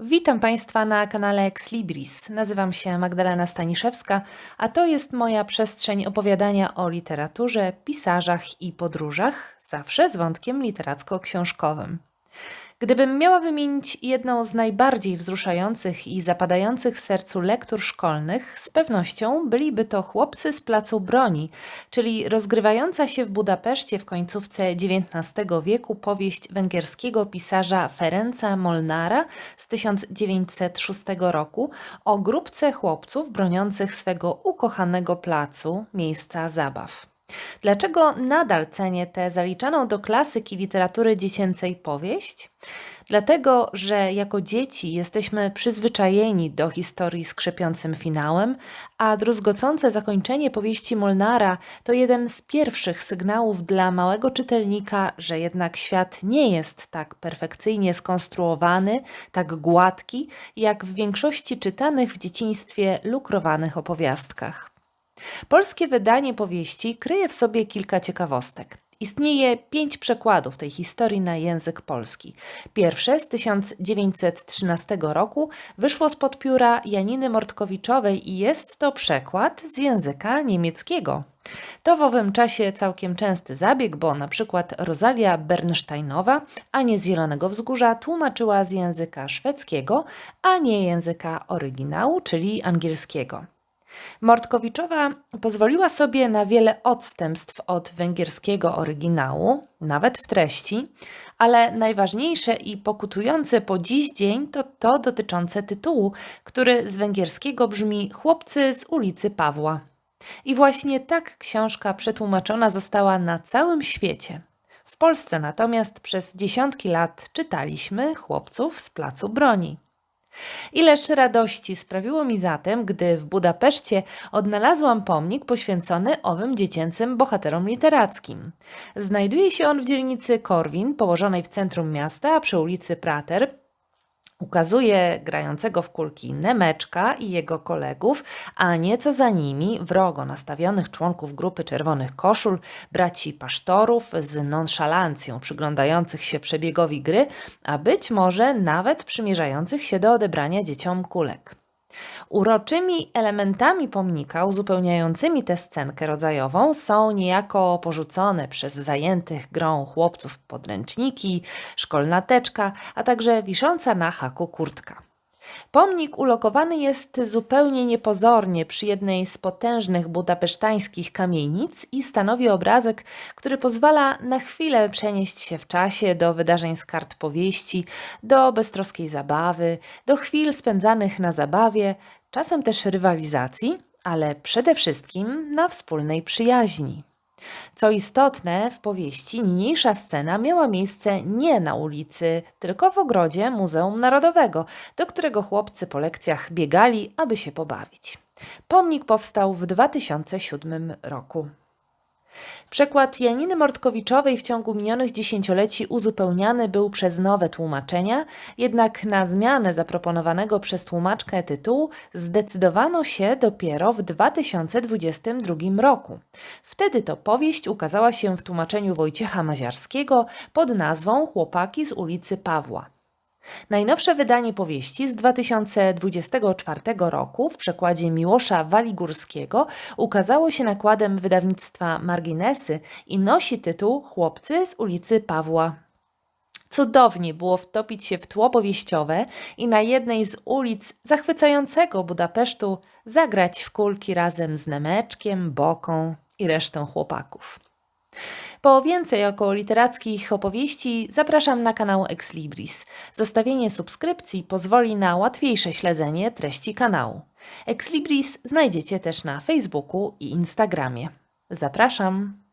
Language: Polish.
Witam Państwa na kanale Ex Libris. Nazywam się Magdalena Staniszewska, a to jest moja przestrzeń opowiadania o literaturze, pisarzach i podróżach, zawsze z wątkiem literacko-książkowym. Gdybym miała wymienić jedną z najbardziej wzruszających i zapadających w sercu lektur szkolnych, z pewnością byliby to Chłopcy z Placu Broni, czyli rozgrywająca się w Budapeszcie w końcówce XIX wieku powieść węgierskiego pisarza Ferenca Molnara z 1906 roku o grupce chłopców broniących swego ukochanego placu, miejsca zabaw. Dlaczego nadal cenię tę zaliczaną do klasyki literatury dziecięcej powieść? Dlatego, że jako dzieci jesteśmy przyzwyczajeni do historii z krzepiącym finałem, a druzgocące zakończenie powieści Molnara to jeden z pierwszych sygnałów dla małego czytelnika, że jednak świat nie jest tak perfekcyjnie skonstruowany, tak gładki, jak w większości czytanych w dzieciństwie lukrowanych opowiastkach. Polskie wydanie powieści kryje w sobie kilka ciekawostek. Istnieje pięć przekładów tej historii na język polski. Pierwsze z 1913 roku wyszło spod pióra Janiny Mortkowiczowej i jest to przekład z języka niemieckiego. To w owym czasie całkiem częsty zabieg, bo na przykład Rosalia Bernsteinowa, a nie z Zielonego Wzgórza, tłumaczyła z języka szwedzkiego, a nie języka oryginału, czyli angielskiego. Mortkowiczowa pozwoliła sobie na wiele odstępstw od węgierskiego oryginału, nawet w treści, ale najważniejsze i pokutujące po dziś dzień to to dotyczące tytułu, który z węgierskiego brzmi Chłopcy z ulicy Pawła. I właśnie tak książka przetłumaczona została na całym świecie. W Polsce natomiast przez dziesiątki lat czytaliśmy chłopców z placu broni. Ileż radości sprawiło mi zatem, gdy w Budapeszcie odnalazłam pomnik poświęcony owym dziecięcym bohaterom literackim. Znajduje się on w dzielnicy Korwin, położonej w centrum miasta przy ulicy Prater, Ukazuje grającego w kulki Nemeczka i jego kolegów, a nieco za nimi wrogo nastawionych członków grupy Czerwonych Koszul, braci pasztorów z nonszalancją przyglądających się przebiegowi gry, a być może nawet przymierzających się do odebrania dzieciom kulek. Uroczymi elementami pomnika uzupełniającymi tę scenkę rodzajową są niejako porzucone przez zajętych grą chłopców podręczniki, szkolna teczka, a także wisząca na haku kurtka. Pomnik ulokowany jest zupełnie niepozornie przy jednej z potężnych budapesztańskich kamienic i stanowi obrazek, który pozwala na chwilę przenieść się w czasie do wydarzeń z kart powieści, do beztroskiej zabawy, do chwil spędzanych na zabawie, czasem też rywalizacji, ale przede wszystkim na wspólnej przyjaźni. Co istotne, w powieści niniejsza scena miała miejsce nie na ulicy, tylko w ogrodzie Muzeum Narodowego, do którego chłopcy po lekcjach biegali, aby się pobawić. Pomnik powstał w 2007 roku. Przekład Janiny Mortkowiczowej w ciągu minionych dziesięcioleci uzupełniany był przez nowe tłumaczenia, jednak na zmianę zaproponowanego przez tłumaczkę tytułu zdecydowano się dopiero w 2022 roku. Wtedy to powieść ukazała się w tłumaczeniu Wojciecha Maziarskiego pod nazwą Chłopaki z ulicy Pawła. Najnowsze wydanie powieści z 2024 roku w przekładzie Miłosza Waligórskiego ukazało się nakładem wydawnictwa Marginesy i nosi tytuł Chłopcy z ulicy Pawła. Cudownie było wtopić się w tło powieściowe i na jednej z ulic zachwycającego Budapesztu zagrać w kulki razem z Nemeczkiem, Boką i resztą chłopaków. Po więcej około literackich opowieści zapraszam na kanał Ex Libris. Zostawienie subskrypcji pozwoli na łatwiejsze śledzenie treści kanału. Ex Libris znajdziecie też na Facebooku i Instagramie. Zapraszam!